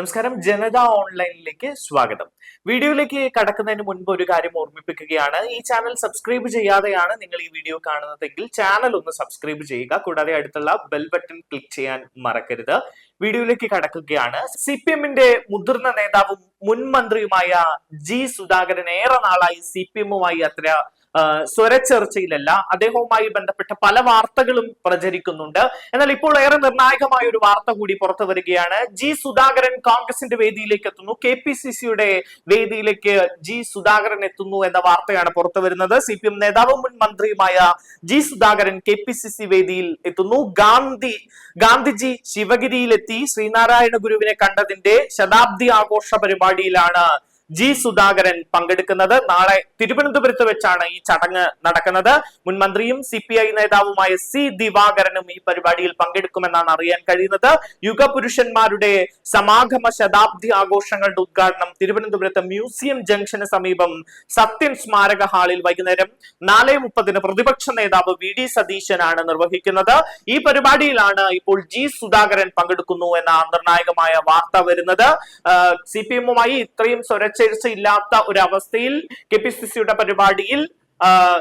നമസ്കാരം. ജനത ഓൺലൈനിലേക്ക് സ്വാഗതം. വീഡിയോയിലേക്ക് കടക്കുന്നതിന് മുൻപ് ഒരു കാര്യം ഓർമ്മിപ്പിക്കുകയാണ്. ഈ ചാനൽ സബ്സ്ക്രൈബ് ചെയ്യാതെയാണ് നിങ്ങൾ ഈ വീഡിയോ കാണുന്നതെങ്കിൽ ചാനൽ ഒന്ന് സബ്സ്ക്രൈബ് ചെയ്യുക. കൂടാതെ അടുത്തുള്ള ബെൽ ബട്ടൺ ക്ലിക്ക് ചെയ്യാൻ മറക്കരുത്. വീഡിയോയിലേക്ക് കടക്കുകയാണ്. സി പി എമ്മിന്റെ മുതിർന്ന നേതാവും മുൻ മന്ത്രിയുമായ ജി സുധാകരൻ ഏറെ നാളായി സി പി എമ്മുമായി അത്ര സ്വരച്ചേർച്ചയിലല്ല. അദ്ദേഹവുമായി ബന്ധപ്പെട്ട പല വാർത്തകളും പ്രചരിക്കുന്നുണ്ട്. എന്നാൽ ഇപ്പോൾ ഏറെ നിർണായകമായ ഒരു വാർത്ത കൂടി പുറത്തു വരികയാണ്. ജി സുധാകരൻ കോൺഗ്രസിന്റെ വേദിയിലേക്ക് എത്തുന്നു. കെ പി സി സിയുടെ വേദിയിലേക്ക് ജി സുധാകരൻ എത്തുന്നു എന്ന വാർത്തയാണ് പുറത്തു വരുന്നത്. സി പി എം നേതാവും മുൻ മന്ത്രിയുമായ G Sudhakaran K P C C വേദിയിൽ എത്തുന്നു. ഗാന്ധി ഗാന്ധിജി ശിവഗിരിയിലെത്തി. ശ്രീനാരായണ ഗുരുവിനെ കണ്ടതിന്റെ ശതാബ്ദി ആഘോഷ പരിപാടിയിലാണ് ജി സുധാകരൻ പങ്കെടുക്കുന്നത്. നാളെ തിരുവനന്തപുരത്ത് വെച്ചാണ് ഈ ചടങ്ങ് നടക്കുന്നത്. മുൻ മന്ത്രിയും സി പി ഐ നേതാവുമായ സി ദിവാകരനും ഈ പരിപാടിയിൽ പങ്കെടുക്കുമെന്നാണ് അറിയാൻ കഴിയുന്നത്. യുഗപുരുഷന്മാരുടെ സമാഗമ ശതാബ്ദി ആഘോഷങ്ങളുടെ ഉദ്ഘാടനം തിരുവനന്തപുരത്ത് മ്യൂസിയം ജംഗ്ഷന് സമീപം സത്യൻ സ്മാരക ഹാളിൽ വൈകുന്നേരം നാല് മുപ്പതിന് പ്രതിപക്ഷ നേതാവ് വി ഡി സതീശനാണ് നിർവഹിക്കുന്നത്. ഈ പരിപാടിയിലാണ് ഇപ്പോൾ ജി സുധാകരൻ പങ്കെടുക്കുന്നു എന്ന നിർണായകമായ വാർത്ത വരുന്നത്. സി പി എമ്മുമായി ഇത്രയും സ്വരച്ചേർച്ച ഇല്ലാത്ത ഒരു അവസ്ഥയിൽ കെ പി സി സിയുടെ പരിപാടിയിൽ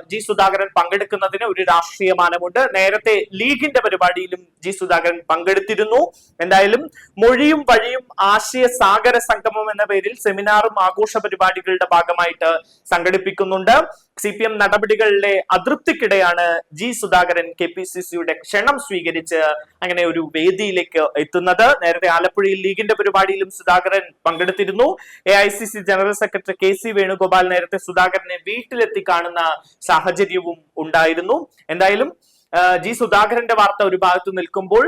ജി സുധാകരൻ പങ്കെടുക്കുന്നതിന് ഒരു രാഷ്ട്രീയ മാനമുണ്ട് നേരത്തെ ലീഗിന്റെ പരിപാടിയിലും ജി സുധാകരൻ പങ്കെടുത്തിരുന്നു. എന്തായാലും മൊഴിയും വഴിയും ആശയ സാഗര സംഗമം എന്ന പേരിൽ സെമിനാറും ആഘോഷ പരിപാടികളുടെ ഭാഗമായിട്ട് സംഘടിപ്പിക്കുന്നുണ്ട്. സി പി എം നടപടികളിലെ അതൃപ്തിക്കിടെയാണ് G Sudhakaran K P C സിയുടെ ക്ഷണം സ്വീകരിച്ച് അങ്ങനെ ഒരു വേദിയിലേക്ക് എത്തുന്നത്. നേരത്തെ ആലപ്പുഴയിൽ ലീഗിന്റെ പരിപാടിയിലും സുധാകരൻ പങ്കെടുത്തിരുന്നു. A I C C general secretary K C Venugopal നേരത്തെ സുധാകരനെ വീട്ടിലെത്തി കാണുന്ന സാഹചര്യവും ഉണ്ടായിരുന്നു. എന്തായാലും ജി സുധാകരന്റെ വാർത്ത ഒരു ഭാഗത്ത് നിൽക്കുമ്പോൾ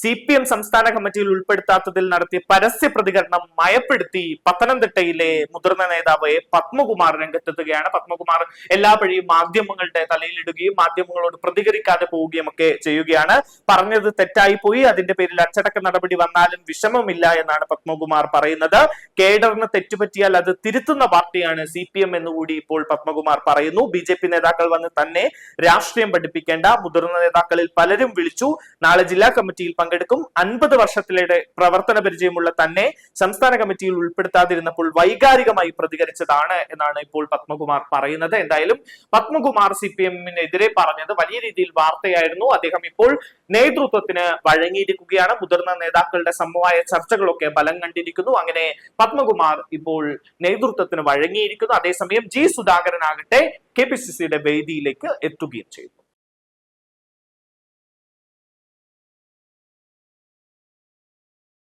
സി പി എം സംസ്ഥാന കമ്മിറ്റിയിൽ ഉൾപ്പെടുത്താത്തതിൽ നടത്തിയ പരസ്യ പ്രതികരണം മയപ്പെടുത്തി പത്തനംതിട്ടയിലെ മുതിർന്ന നേതാവ്. പത്മകുമാർ രംഗത്തെത്തുകയാണ്. പത്മകുമാർ എല്ലാ വഴിയും മാധ്യമങ്ങളുടെ തലയിലിടുകയും മാധ്യമങ്ങളോട് പ്രതികരിക്കാതെ പോവുകയും ഒക്കെ ചെയ്യുകയാണ്. പറഞ്ഞത് തെറ്റായി പോയി അതിന്റെ പേരിൽ അച്ചടക്ക നടപടി വന്നാലും വിഷമമില്ല എന്നാണ് പത്മകുമാർ പറയുന്നത്. കേഡറിന് തെറ്റുപറ്റിയാൽ അത് തിരുത്തുന്ന പാർട്ടിയാണ് സി പി എം എന്നുകൂടി ഇപ്പോൾ പത്മകുമാർ പറയുന്നു. ബി ജെ പി നേതാക്കൾ വന്ന് തന്നെ രാഷ്ട്രീയം പഠിപ്പിക്കേണ്ട. മുതിർന്ന നേതാക്കളിൽ പലരും വിളിച്ചു. നാളെ ജില്ലാ കമ്മിറ്റിയിൽ പങ്കെടുക്കും. അൻപത് വർഷത്തിലെ പ്രവർത്തന പരിചയമുള്ള തന്നെ സംസ്ഥാന കമ്മിറ്റിയിൽ ഉൾപ്പെടുത്താതിരുന്നപ്പോൾ വൈകാരികമായി പ്രതികരിച്ചതാണ് എന്നാണ് ഇപ്പോൾ പത്മകുമാർ പറയുന്നത്. എന്തായാലും പത്മകുമാർ സി പി എമ്മിനെതിരെ പറഞ്ഞത് വലിയ രീതിയിൽ വാർത്തയായിരുന്നു. അദ്ദേഹം ഇപ്പോൾ നേതൃത്വത്തിന് വഴങ്ങിയിരിക്കുകയാണ്. മുതിർന്ന നേതാക്കളുടെ സമവായ ചർച്ചകളൊക്കെ ഫലം കണ്ടിരിക്കുന്നു. അങ്ങനെ പത്മകുമാർ ഇപ്പോൾ നേതൃത്വത്തിന് വഴങ്ങിയിരിക്കുന്നു. അതേസമയം ജി സുധാകരൻ ആകട്ടെ കെ പി സി സിയുടെ വേദിയിലേക്ക് എത്തുകയും ചെയ്തു.